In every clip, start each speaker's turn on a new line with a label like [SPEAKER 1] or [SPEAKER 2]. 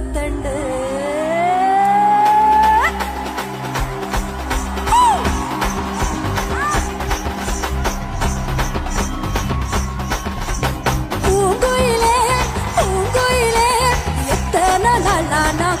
[SPEAKER 1] ரோசத்தண்டு பூங்குயிலே பூங்குயிலே எத்தனை நாளா நான்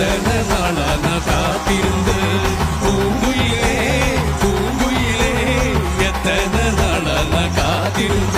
[SPEAKER 1] எத்தனை நாளா நான்
[SPEAKER 2] காத்திருந்து பூங்குயிலே பூங்குயிலே எத்தனை நாளா காத்திருந்து.